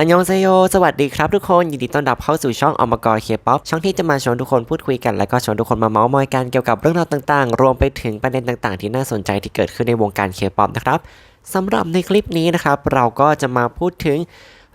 อันยองเซโย สวัสดีครับทุกคน ยินดีต้อนรับเข้าสู่ช่องอมกรเคป๊อปช่องที่จะมาชวนทุกคนพูดคุยกัน และก็ชวนทุกคนมาเมาส์มอยกันเกี่ยวกับเรื่องราวต่างๆ รวมไปถึงประเด็นต่างๆ ที่น่าสนใจที่เกิดขึ้นในวงการเคป๊อปนะครับสำหรับในคลิปนี้นะครับ เราก็จะมาพูดถึง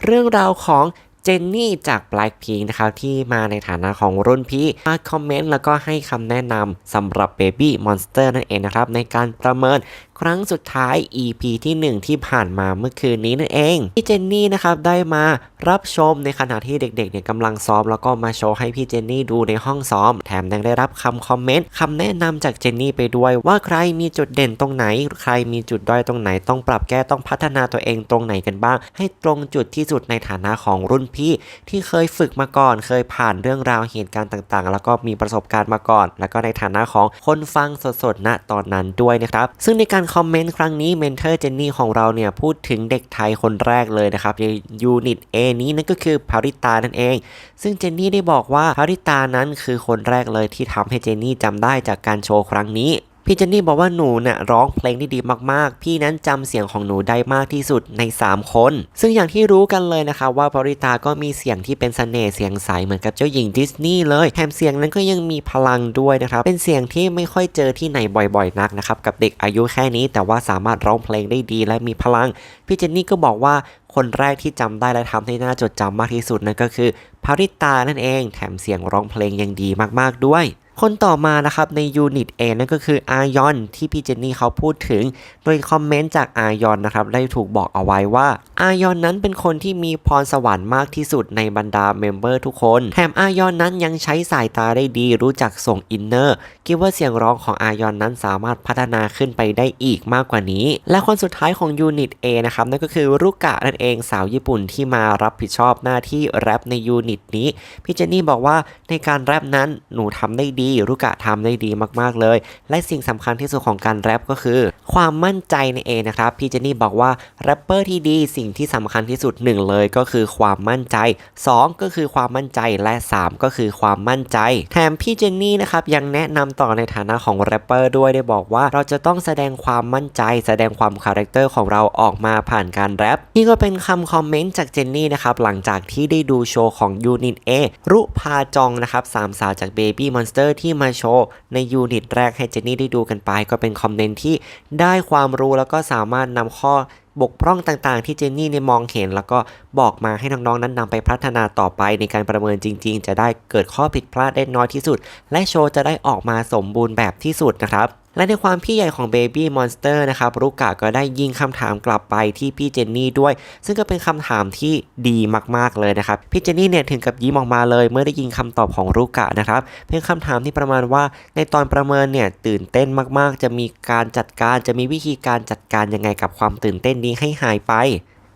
เรื่องราวของเจนนี่จาก Blackpink นะครับที่มาในฐานะของรุ่นพี่มาคอมเมนต์แล้วก็ให้คำแนะนำสำหรับ Baby Monster นั่นเองนะครับในการประเมินครั้งสุดท้าย EP ที่ 1 ที่ผ่านมาเมื่อคืนนี้นั่นเองพี่เจนนี่นะครับได้มารับชมในขณะที่เด็กๆเนี่ยกำลังซ้อม แล้วก็มาโชว์ให้พี่เจนนี่ดูในห้องซ้อม แถมยังได้รับคำคอมเมนต์คำแนะนำจากเจนนี่ไปด้วย ว่าใครมีจุดเด่นตรงไหน ใครมีจุดด้อยตรงไหน ต้องปรับแก้ต้องพัฒนาตัวเองตรงไหนกันบ้าง ให้ตรงจุดที่สุดในฐานะของรุ่นพี่ ที่เคยฝึกมาก่อน เคยผ่านเรื่องราวเหตุการณ์ต่างๆ แล้วก็มีประสบการณ์มาก่อน แล้วก็ในฐานะของคนฟังสดๆณตอนนั้นด้วยนะครับ ซึ่งในการคอมเมนต์ครั้งนี้เมนเทอร์เจนนี่ของเราเนี่ยพูดถึงเด็กไทยคนแรกเลยนะครับในยูนิต A นี้นั่นก็คือภาริตานั่นเอง ซึ่งเจนนี่ได้บอกว่าภาริตานั้นคือคนแรกเลยที่ทำให้เจนนี่จำได้จากการโชว์ครั้งนี้ พี่เจนนี่บอกว่าหนูเนี่ยร้องเพลงได้ดีมากๆ พี่นั้นจำเสียงของหนูได้มากที่สุดใน 3 คน ซึ่งอย่างที่รู้กันเลยนะคะว่าปริตาก็มีเสียงที่เป็นเสน่ห์เสียงใสเหมือนกับเจ้าหญิงดิสนีย์เลยแถมเสียงนั้นก็ยังมีพลังด้วยนะครับ เป็นเสียงที่ไม่ค่อยเจอที่ไหนบ่อยๆนักนะครับกับเด็กอายุแค่นี้ แต่ว่าสามารถร้องเพลงได้ดีและมีพลัง พี่เจนนี่ก็บอกว่าคนแรกที่จำได้และทำให้น่าจดจำมากที่สุดนั่นก็คือภริตานั่นเอง แถมเสียงร้องเพลงยังดีมากๆด้วย คนต่อมานะครับในยูนิต A นั่นก็คืออายอนที่พี่เจนนี่เขาพูดถึง โดยคอมเมนต์จากอายอนนะครับได้ถูกบอกเอาไว้ว่าอายอนนั้นเป็นคนที่มีพรสวรรค์มากที่สุดในบรรดาเมมเบอร์ทุกคน แถมอายอนนั้นยังใช้สายตาได้ดี รู้จักส่งอินเนอร์คิดว่าเสียงร้องของอายอนนั้นสามารถพัฒนาขึ้นไปได้อีกมากกว่านี้ และคนสุดท้ายของยูนิต A นะครับนั่นก็คือรุกะนั่นเองสาวญี่ปุ่นที่มารับผิดชอบหน้าที่แรปในยูนิตนี้พี่เจนนี่บอกว่าในการแรปนั้นหนูทำได้ดีรุกะทำได้ดีมากๆเลย และสิ่งสำคัญที่สุดของการแรปก็คือ ความมั่นใจในเองนะครับพี่เจนนี่บอกว่าแรปเปอร์ที่ดีสิ่งที่สำคัญที่สุดหนึ่งเลยก็คือความมั่นใจ 2 ก็คือความมั่นใจและ 3 ก็คือความมั่นใจ แถมพี่เจนนี่นะครับยังแนะนำต่อในฐานะของแรปเปอร์ด้วยได้บอกว่าเราจะต้องแสดงความมั่นใจ แสดงความคาแรคเตอร์ของเราออกมาผ่านการแรปนี่ก็เป็นคำคอมเมนต์จากเจนนี่นะครับหลังจากที่ได้ดูโชว์ของยูนิต A รุพาจองนะครับสามสาวจาก Baby Monster ที่มาโชว์ในยูนิตแรกให้เจนนี่ได้ดูกันไป ก็เป็นคอมเมนต์ที่ได้ความรู้แล้วก็สามารถนำข้อบกพร่องต่างๆ ที่เจนนี่เนี่ยมองเห็น แล้วก็บอกมาให้น้องๆนั้นนำไปพัฒนาต่อไปในการประเมินจริง ๆ จะได้เกิดข้อผิดพลาดได้น้อยที่สุด และโชว์จะได้ออกมาสมบูรณ์แบบที่สุดนะครับ และในความพี่ใหญ่ของ Baby Monster นะครับรุกะก็ได้ยิงคำถามกลับไปที่พี่เจนนี่ด้วย ซึ่งก็เป็นคำถามที่ดีมากๆเลยนะครับพี่เจนนี่เนี่ยถึงกับยิ้มออกมาเลยเมื่อได้ยินคำตอบของรุกะนะครับเป็นคำถามที่ประมาณว่าในตอนประเมินเนี่ยตื่นเต้นมากๆ จะมีการจัดการจะมีวิธีการจัดการยังไงกับความตื่นเต้นนี้ให้หายไป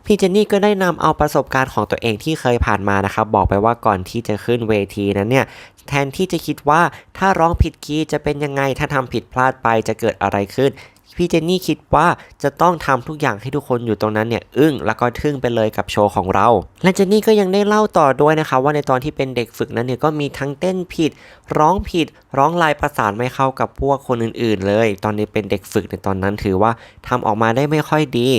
พี่เจนนี่ก็ได้นำเอาประสบการณ์ของตัวเองที่เคยผ่านมานะครับ บอกไปว่าก่อนที่จะขึ้นเวทีนั้นเนี่ยแทนที่จะคิดว่าถ้าร้องผิดคีย์จะเป็นยังไงถ้าทำผิดพลาดไปจะเกิดอะไรขึ้นพี่เจนนี่คิดว่าจะต้องทำทุกอย่างให้ทุกคนอยู่ตรงนั้นเนี่ยอึ้งแล้วก็ทึ่งไปเลยกับโชว์ของเรา และเจนนี่ก็ยังได้เล่าต่อด้วยนะคะว่าในตอนที่เป็นเด็กฝึกนั้นเนี่ยก็มีทั้งเต้นผิด ร้องผิด ร้องลายประสานไม่เข้ากับพวกคนอื่นๆ เลย ตอนนี้เป็นเด็กฝึกในตอนนั้นถือว่าทำออกมาได้ไม่ค่อยดี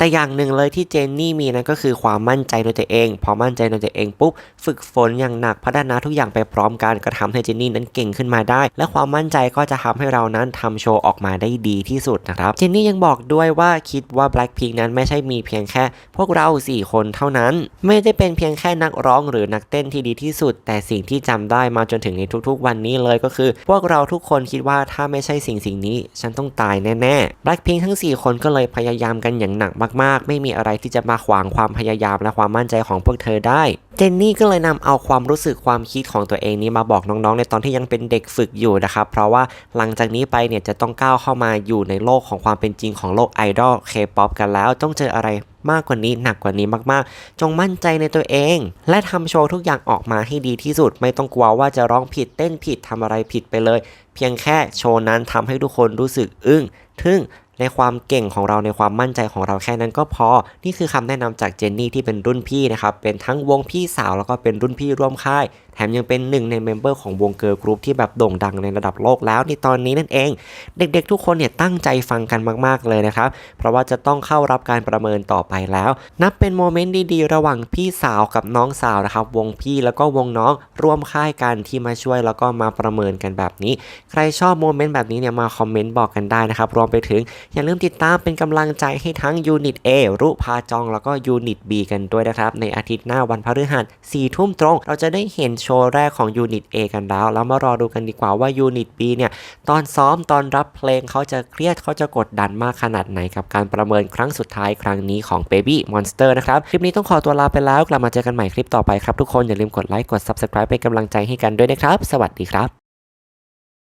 แต่อย่างหนึ่งเลยที่เจนนี่มีนั่นก็คือความมั่นใจในตัวเอง พอมั่นใจในตัวเองปุ๊บฝึกฝนอย่างหนักพัฒนาทุกอย่างไปพร้อมกันก็ทำให้เจนนี่นั้นเก่งขึ้นมาได้ และความมั่นใจก็จะทำให้เรานั้นทำโชว์ออกมาได้ดีที่สุดนะครับเจนนี่ยังบอกด้วยว่าคิดว่า Blackpink นั้นไม่ใช่มีเพียงแค่ พวกเรา 4 คนเท่านั้น ไม่ได้เป็นเพียงแค่นักร้องหรือนักเต้นที่ดีที่สุด แต่สิ่งที่จำได้มาจนถึงในทุกๆ วันนี้เลยก็คือ พวกเราทุกคนคิดว่าถ้าไม่ใช่สิ่งสิ่งนี้ ฉันต้องตายแน่ๆ Blackpink ทั้ง 4 คนก็เลยพยายามกันอย่างหนักมากๆ ไม่มีอะไรที่จะมาขวางความพยายามและความมั่นใจของพวกเธอได้ เจนนี่ก็เลยนำเอาความรู้สึกความคิดของตัวเองนี้มาบอกน้องๆ ในตอนที่ยังเป็นเด็กฝึกอยู่นะครับ เพราะว่าหลังจากนี้ไปเนี่ยจะต้องก้าวเข้ามาอยู่ในโลกของความเป็นจริงของโลกไอดอลเคป๊อปกันแล้ว ต้องเจออะไรมากกว่านี้หนักกว่านี้มากๆ จงมั่นใจในตัวเอง และทำโชว์ทุกอย่างออกมาให้ดีที่สุด ไม่ต้องกลัวว่าจะร้องผิดเต้นผิดทำอะไรผิดไปเลย เพียงแค่โชว์นั้นทำให้ทุกคนรู้สึกอึ้งทึ่ง ในความเก่งของเราในความมั่นใจของเราแค่นั้นก็พอ นี่คือคำแนะนำจากเจนนี่ที่เป็นรุ่นพี่นะครับ เป็นทั้งวงพี่สาวแล้วก็เป็นรุ่นพี่ร่วมค่ายแถมยังเป็นหนึ่งในเมมเบอร์ของวงเกิร์ลกรุ๊ปที่แบบโด่งดังในระดับโลกแล้วในตอนนี้นั่นเอง เด็กๆ ทุกคนเนี่ยตั้งใจฟังกันมากๆเลยนะครับ เพราะว่าจะต้องเข้ารับการประเมินต่อไปแล้ว นับเป็นโมเมนต์ดีๆ ระหว่างพี่สาวกับน้องสาวนะครับ วงพี่แล้วก็วงน้องร่วมค่ายกันที่มาช่วยแล้วก็มาประเมินกันแบบนี้ ใครชอบโมเมนต์แบบนี้เนี่ยมาคอมเมนต์บอกกันได้นะครับรวมไปถึงอย่าลืมติดตามเป็นกำลังใจให้ทั้งยูนิต A รุพาจองแล้วก็ยูนิต B กันด้วยนะครับในอาทิตย์หน้าวันพฤหัส4ทุ่มตรง เราจะได้เห็นโชว์แรกของยูนิต A กันแล้ว แล้วมารอดูกันดีกว่าว่ายูนิต B เนี่ยตอนซ้อมตอนรับเพลงเขาจะเครียดเขาจะกดดันมากขนาดไหนกับการประเมินครั้งสุดท้ายครั้งนี้ของ Baby Monster นะครับ คลิปนี้ต้องขอตัวลาไปแล้ว กลับมาเจอกันใหม่คลิปต่อไปครับทุกคนอย่าลืมกดไลค์กด Subscribe เป็นกำลังใจให้กันด้วยนะครับ สวัสดีครับ